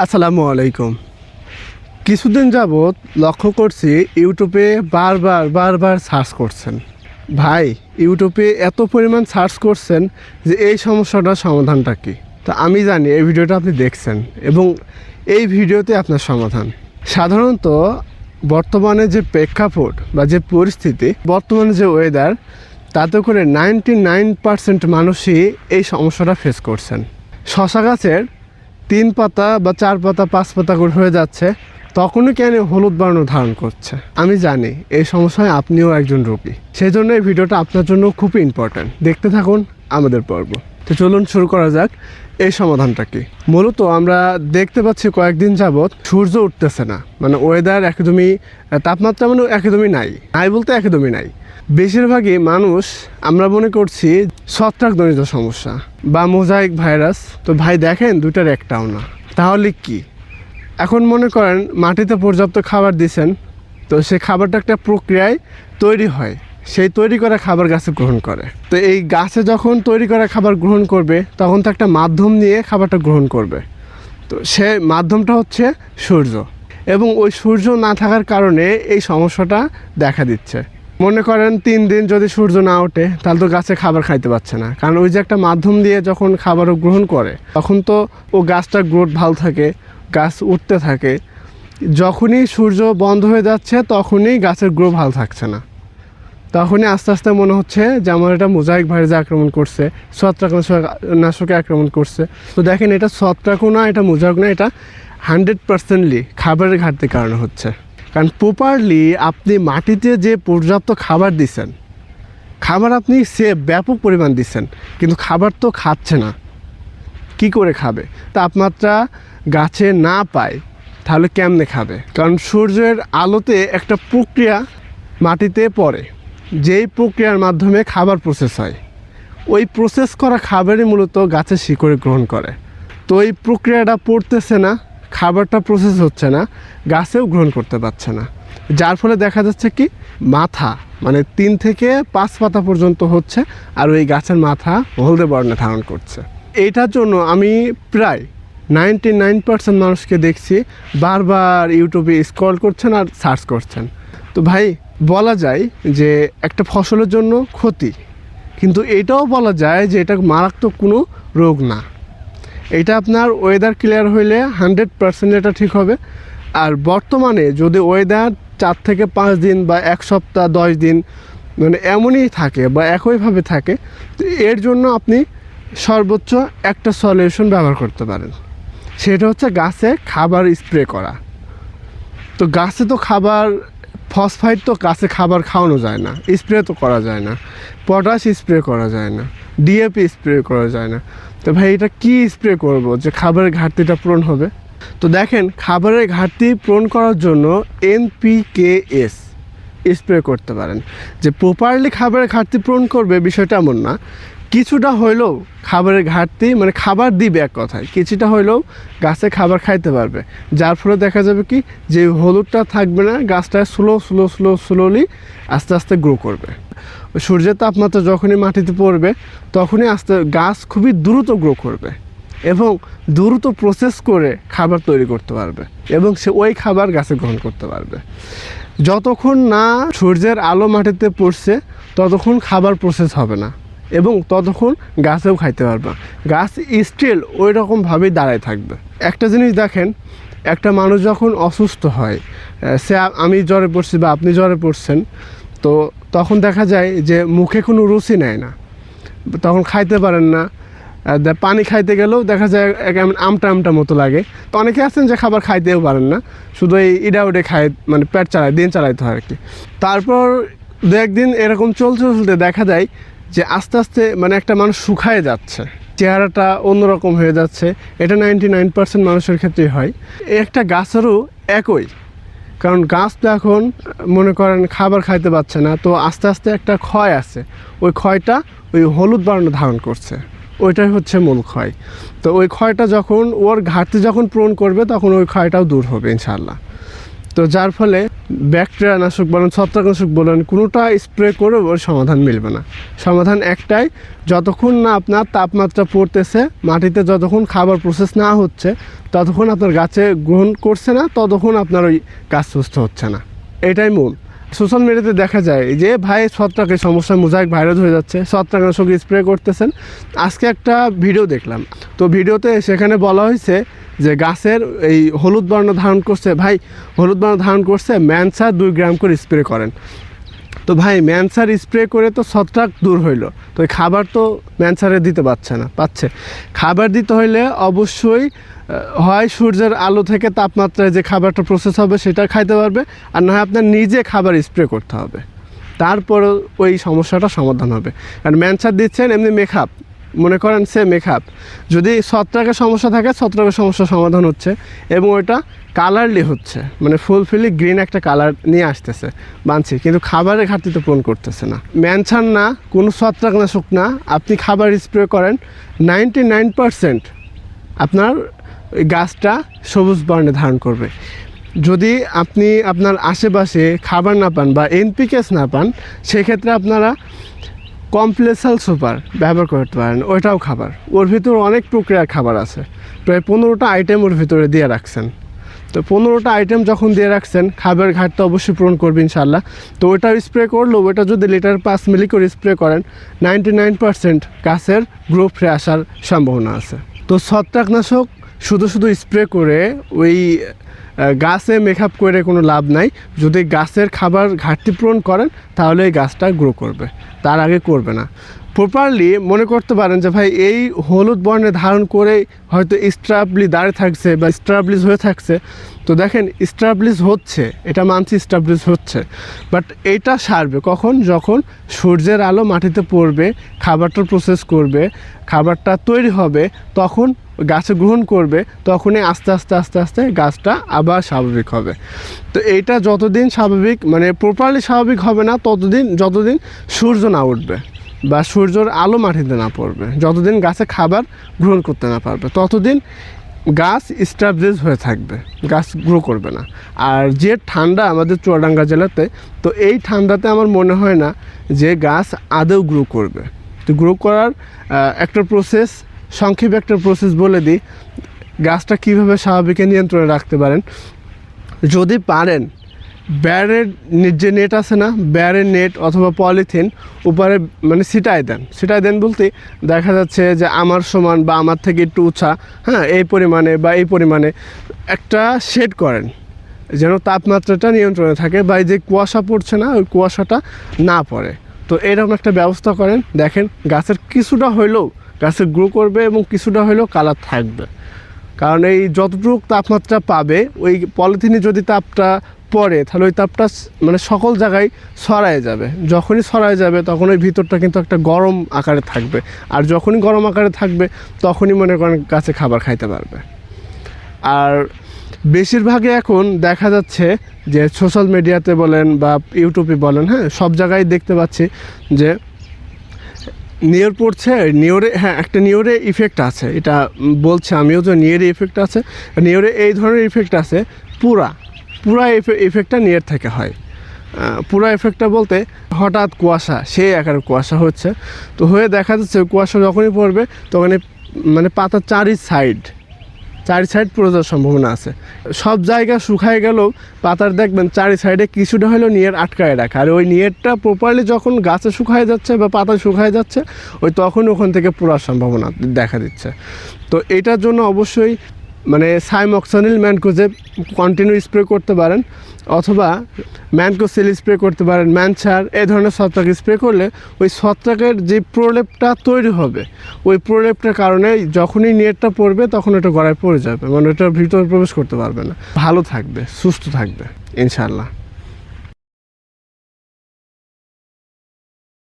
আসসালামু আলাইকুম। কিছুদিন যাবৎ লক্ষ্য করছি ইউটিউবে বারবার বারবার সার্চ করছেন। ভাই, ইউটিউবে এত পরিমাণ সার্চ করছেন যে এই সমস্যাটার সমাধানটা কী? তো আমি জানি এই ভিডিওটা আপনি দেখছেন এবং এই ভিডিওতে আপনার সমাধান। সাধারণত বর্তমানে যে প্রেক্ষাপট বা যে পরিস্থিতি, বর্তমানে যে ওয়েদার তাতে করে নাইনটি নাইন পার্সেন্ট মানুষই এই সমস্যাটা ফেস করছেন। শশা গাছের তিন পাতা বা চার পাতা, পাঁচ পাতা করে হয়ে যাচ্ছে, তখনই কেন হলুদ বর্ণ ধারণ করছে? আমি জানি এই সমস্যায় আপনিও একজন রোগী। সেই জন্য এই ভিডিওটা আপনার জন্য খুবই ইম্পর্ট্যান্ট দেখতে থাকুন আমাদের পর্ব। তো চলুন শুরু করা যাক, এই সমাধানটা কি? মূলত আমরা দেখতে পাচ্ছি কয়েকদিন যাবৎ সূর্য উঠতেছে না। মানে ওয়েদার একদমই, তাপমাত্রা মানে একদমই নাই। নাই বলতে একদমই নাই। বেশিরভাগই মানুষ আমরা মনে করছি ছত্রাকজনিত সমস্যা বা মোজাইক ভাইরাস। তো ভাই দেখেন দুটার একটাও না। তাহলে কি? এখন মনে করেন মাটিতে পর্যাপ্ত খাবার দিছেন, তো সেই খাবারটা একটা প্রক্রিয়ায় তৈরি হয়। সেই তৈরি করা খাবার গাছে গ্রহণ করে। তো এই গাছে যখন তৈরি করা খাবার গ্রহণ করবে, তখন তো একটা মাধ্যম নিয়ে খাবারটা গ্রহণ করবে। তো সে মাধ্যমটা হচ্ছে সূর্য। এবং ওই সূর্য না থাকার কারণে এই সমস্যাটা দেখা দিচ্ছে। মনে করেন তিন দিন যদি সূর্য না ওঠে, তাহলে তো গাছে খাবার খাইতে পারছে না। কারণ ওই যে একটা মাধ্যম দিয়ে যখন খাবারও গ্রহণ করে, তখন তো ও গাছটার গ্রোথ ভালো থাকে, গাছ উঠতে থাকে। যখনই সূর্য বন্ধ হয়ে যাচ্ছে, তখনই গাছের গ্রো ভালো থাকছে না। তখনই আস্তে আস্তে মনে হচ্ছে যে আমার এটা মোজাইক ভাইরাসে আক্রমণ করছে, ছত্রাকনাশক নাশকে আক্রমণ করছে। তো দেখেন এটা ছত্রাকও না, এটা মোজাক না, এটা হান্ড্রেড পার্সেন্টলি খাবারের ঘাটতির কারণে হচ্ছে। কারণ প্রপারলি আপনি মাটিতে যে পর্যাপ্ত খাবার দিচ্ছেন খাবার আপনি সে ব্যাপক পরিমাণ দিচ্ছেন কিন্তু খাবার তো খাচ্ছে না। কি করে খাবে? তাপমাত্রা গাছে না পায়, তাহলে কেমনে খাবে? কারণ সূর্যের আলোতে একটা প্রক্রিয়া মাটিতে পড়ে, যেই প্রক্রিয়ার মাধ্যমে খাবার প্রসেস হয়। ওই প্রসেস করা খাবারই মূলত গাছের শিকড়ে গ্রহণ করে। তো এই প্রক্রিয়াটা পড়তেছে না খাবারটা প্রসেস হচ্ছে না, গাছেও গ্রহণ করতে পারছে না। যার ফলে দেখা যাচ্ছে কি, মাথা মানে তিন থেকে পাঁচ পাতা পর্যন্ত হচ্ছে, আর ওই গাছের মাথা হলদে বর্ণে ধারণ করছে। এইটার জন্য আমি প্রায় নাইনটি নাইন পার্সেন্ট মানুষকে দেখছি বারবার ইউটিউবে স্ক্রল করছেন আর সার্চ করছেন। তো ভাই, বলা যায় যে একটা ফসলের জন্য ক্ষতি, কিন্তু এটাও বলা যায় যে এটা মারাত্মক কোনো রোগ না। এটা আপনার ওয়েদার ক্লিয়ার হইলে হান্ড্রেড পার্সেন্ট এটা ঠিক হবে। আর বর্তমানে যদি ওয়েদার চার থেকে পাঁচ দিন বা এক সপ্তাহ, দশ দিন মানে এমনই থাকে বা একইভাবে থাকে এর জন্য আপনি সর্বোচ্চ একটা সলিউশন ব্যবহার করতে পারেন। সেটা হচ্ছে গাছে খাবার স্প্রে করা। তো গাছে তো খাবার ফসফাইড তো গাছে খাবার খাওয়ানো যায় না স্প্রে তো করা যায় না। পটাশ স্প্রে করা যায় না ডিএপি স্প্রে করা যায় না। তো ভাই, এটা কি স্প্রে করব যে খাবারের ঘাটতিটা পূরণ হবে? তো দেখেন, খাবারের ঘাটতি পূরণ করার জন্য এনপিকেএস স্প্রে করতে পারেন। যে প্রপারলি খাবারের ঘাটতি পূরণ করবে বিষয়টা এমন না। কিছুটা হইলেও খাবারের ঘাটতি মানে খাবার দিবে এক কথায়, কিছুটা হইলেও গাছে খাবার খাইতে পারবে। যার ফলে দেখা যাবে কি, যে হলুদটা থাকবে না, গাছটা স্লো স্লো স্লো স্লোলি আস্তে আস্তে গ্রো করবে। সূর্যের তাপমাত্রা যখনই মাটিতে পড়বে, তখনই আস্তে, গাছ খুবই দ্রুত গ্রো করবে এবং দ্রুত প্রসেস করে খাবার তৈরি করতে পারবে এবং সে ওই খাবার গাছে গ্রহণ করতে পারবে। যতক্ষণ না সূর্যের আলো মাটিতে পড়ছে, ততক্ষণ খাবার প্রসেস হবে না। এবং ততক্ষণ গাছেও খাইতে পারবে। গাছ স্টিল ওই রকমভাবেই দাঁড়ায় থাকবে। একটা জিনিস দেখেন, একটা মানুষ যখন অসুস্থ হয় সে আমি জ্বরে পড়ছি বা আপনি জ্বরে পড়ছেন, তো তখন দেখা যায় যে মুখে কোনো রুচি নেয় না। তখন খাইতে পারেন না। পানি খাইতে গেলেও দেখা যায় এক এমন আমটা আমটা মতো লাগে। তো অনেকে আছেন যে খাবার খাইতেও পারেন না। শুধু এই ইডা উডে খায় মানে পেট চালায়, দিন চালাইতে হয় আর কি। তারপর দু একদিন এরকম চলতে চলতে দেখা যায় যে আস্তে আস্তে মানে একটা মানুষ শুকায় যাচ্ছে। চেহারাটা অন্যরকম হয়ে যাচ্ছে। এটা নাইনটি নাইন পার্সেন্ট মানুষের ক্ষেত্রেই হয়। একটা গাছেরও একই। কারণ গাছ তো এখন মনে করেন খাবার খাইতে পারছে না, তো আস্তে আস্তে একটা ক্ষয় আছে। ওই ক্ষয়টা ওই হলুদ বর্ণ ধারণ করছে। ওইটাই হচ্ছে মূল ক্ষয়। তো ওই ক্ষয়টা যখন, ওর ঘাটতি যখন পূরণ করবে, তখন ওই ক্ষয়টাও দূর হবে ইনশাল্লাহ তো যার ফলে ব্যাকটেরিয়া নাশক বলেন, ছত্রাকনাশক বলেন, কোনোটা স্প্রে করে ওর সমাধান মিলবে না। সমাধান একটাই, যতক্ষণ না আপনার তাপমাত্রা পড়তেছে, মাটিতে যতক্ষণ খাবার প্রসেস না হচ্ছে, ততক্ষণ আপনার গাছে গ্রহণ করছে না, ততক্ষণ আপনার ওই গাছ সুস্থ হচ্ছে না। এটাই মূল। সোশ্যাল মিডিয়াতে দেখা যায় যে, ভাই, ছত্রাকের সমস্যা মোজাইক ভাইরাস হয়ে যাচ্ছে ছত্রাকনাশক স্প্রে করতেছেন। আজকে একটা ভিডিও দেখলাম। তো ভিডিওতে সেখানে বলা হয়েছে যে, গাছের এই হলুদ বর্ণ ধারণ করছে, ভাই, হলুদ বর্ণ ধারণ করছে, ম্যানসা দুই গ্রাম করে স্প্রে করেন। তো ভাই, ম্যানসার স্প্রে করে তো ছত্রাক দূর হইল। তো খাবার তো ম্যানসারে দিতে পারছে না, পাচ্ছে। খাবার দিতে হইলে অবশ্যই হয় সূর্যের আলো থেকে তাপমাত্রায় যে খাবারটা প্রসেস হবে সেটা খাইতে পারবে, আর না হয় আপনার নিজে খাবার স্প্রে করতে হবে। তারপর ওই সমস্যাটা সমাধান হবে। কারণ ম্যানসার দিচ্ছেন এমনি মেকআপ। মনে করেন সে মেকআপ যদি ছত্রাকের সমস্যা থাকে, ছত্রাকের সমস্যা সমাধান হচ্ছে এবং ওইটা কালারলি হচ্ছে। মানে ফুলফিলি গ্রিন একটা কালার নিয়ে আসতেছে মানছি কিন্তু খাবারের ঘাটতিতে পূরণ করতেছে না। ম্যানছান না, কোনো ছত্রাকনাশক না। আপনি খাবার স্প্রে করেন নাইনটি নাইন পারসেন্ট আপনার গাছটা সবুজ বর্ণে ধারণ করবে। যদি আপনি আপনার আশেপাশে খাবার না পান বা এনপিকেস না পান, সেক্ষেত্রে আপনারা কমপ্লেসাল সুপার, ব্যবহার করতে পারেন, ওইটাও খাবার। ওর ভিতর অনেক প্রক্রিয়ার খাবার আছে। প্রায় পনেরোটা আইটেম ওর ভিতরে দিয়ে রাখছেন। তো পনেরোটা আইটেম যখন দিয়ে রাখছেন খাবার ঘাটটা অবশ্যই পূরণ করবে ইনশাল্লাহ তো ওইটা স্প্রে করলেও ওইটা যদি লিটার পাঁচ মিলি করে স্প্রে করেন নাইনটি নাইন পার্সেন্ট গাছের গ্রো ফ্রে আসার সম্ভাবনা আছে। তো ছত্রাকনাশক শুধু শুধু স্প্রে করে ওই গাছে মেকআপ করে কোনো লাভ নাই। যদি গাছের খাবার ঘাটতি পূরণ করেন, তাহলে এই গাছটা গ্রো করবে। তার আগে করবে না। প্রপারলি মনে করতে পারেন যে, ভাই, এই হলুদ বর্ণে ধারণ করে হয়তো স্ট্রাবলি দাঁড়িয়ে থাকছে বা স্ট্রাবলিশ হয়ে থাকছে। তো দেখেন স্ট্রাবলিশ হচ্ছে, এটা মানছি স্ট্রাবলিশ হচ্ছে। বাট এটা সারবে কখন? যখন সূর্যের আলো মাটিতে পড়বে, খাবারটা প্রসেস করবে, খাবারটা তৈরি হবে, তখন গাছে গ্রহণ করবে, তখনই আস্তে আস্তে আস্তে আস্তে গাছটা আবার স্বাভাবিক হবে। তো এইটা যতদিন স্বাভাবিক মানে প্রপারলি স্বাভাবিক হবে না, ততদিন, যতদিন সূর্য না উঠবে বা সূর্যর আলো মাটিতে না পড়বে, যতদিন গাছে খাবার গ্রহণ করতে না পারবে, ততদিন গাছ স্টাবলিশ হয়ে থাকবে, গাছ গ্রো করবে না। আর যে ঠান্ডা আমাদের চুয়াডাঙ্গা জেলাতে, তো এই ঠান্ডাতে আমার মনে হয় না যে গাছ আদৌ গ্রো করবে। তো গ্রো করার একটা প্রসেস সংক্ষেপে একটা প্রসেস বলে দিই। গাছটা কীভাবে স্বাভাবিকে নিয়ন্ত্রণে রাখতে পারেন? যদি পারেন, ব্যারের যে নেট আছে না, ব্যারের নেট অথবা পলিথিন উপরে মানে ছিটায় দেন। ছিটায় দেন বলতে দেখা যাচ্ছে যে আমার সমান বা আমার থেকে একটু উঁচা হ্যাঁ এই পরিমাণে বা এই পরিমাণে একটা শেড করেন। যেন তাপমাত্রাটা নিয়ন্ত্রণে থাকে বা যে কুয়াশা পড়ছে না, ওই কুয়াশাটা না পড়ে। তো এরকম একটা ব্যবস্থা করেন। দেখেন গাছের কিছুটা হইলেও গাছের গ্রো করবে এবং কিছুটা হলেও কালার থাকবে। কারণ এই যতটুকু তাপমাত্রা পাবে, ওই পলিথিনে যদি তাপটা পড়ে, তাহলে ওই তাপটা মানে সকল জায়গায় ছড়ায় যাবে। যখনই ছড়ায় যাবে, তখন ওই ভিতরটা কিন্তু একটা গরম আকারে থাকবে। আর যখনই গরম আকারে থাকবে, তখনই মনে করেন গাছে খাবার খাইতে পারবে। আর বেশিরভাগই এখন দেখা যাচ্ছে যে সোশ্যাল মিডিয়াতে বলেন বা ইউটিউবে বলেন হ্যাঁ সব জায়গায় দেখতে পাচ্ছি যে নিয়র পড়ছে নিয়রে হ্যাঁ একটা নিয়রে ইফেক্ট আছে। এটা বলছে আমিও যে নিয়রে ইফেক্ট আছে। নিয়রে এই ধরনের ইফেক্ট আছে, পুরা পুরা ইফেক্টটা নিয়র থেকে হয়। পুরা এফেক্টটা বলতে হঠাৎ কুয়াশা, সেই আকারে কুয়াশা হচ্ছে। তো হয়ে দেখা যাচ্ছে কুয়াশা যখনই পড়বে তখন মানে পাতার চারি সাইড চারি সাইড পড়ে যাওয়ার সম্ভাবনা আছে। সব জায়গা শুকায় গেলেও পাতার দেখবেন চারি সাইডে কিছুটা হলেও নিয়ের আটকায় রাখে। আর ওই নিয়েরটা প্রপারলি যখন গাছে শুকায় যাচ্ছে বা পাতা শুকায় যাচ্ছে, ওই তখন ওখান থেকে পুরার সম্ভাবনা দেখা দিচ্ছে। তো এটার জন্য অবশ্যই মানে সাইমক্সানিল ম্যানকোজে কন্টিনিউ স্প্রে করতে পারেন, অথবা ম্যানকোসেল স্প্রে করতে পারেন ম্যানছার এ ধরনের ছত্রাক স্প্রে করলে ওই ছত্রাকের যে প্রলেপটা তৈরি হবে, ওই প্রলেপটার কারণে যখনই নেটটা পড়বে তখন ওটা গড়ায় পড়ে যাবে মানে ওটার ভিতরে প্রবেশ করতে পারবে না। ভালো থাকবে, সুস্থ থাকবে ইনশাল্লাহ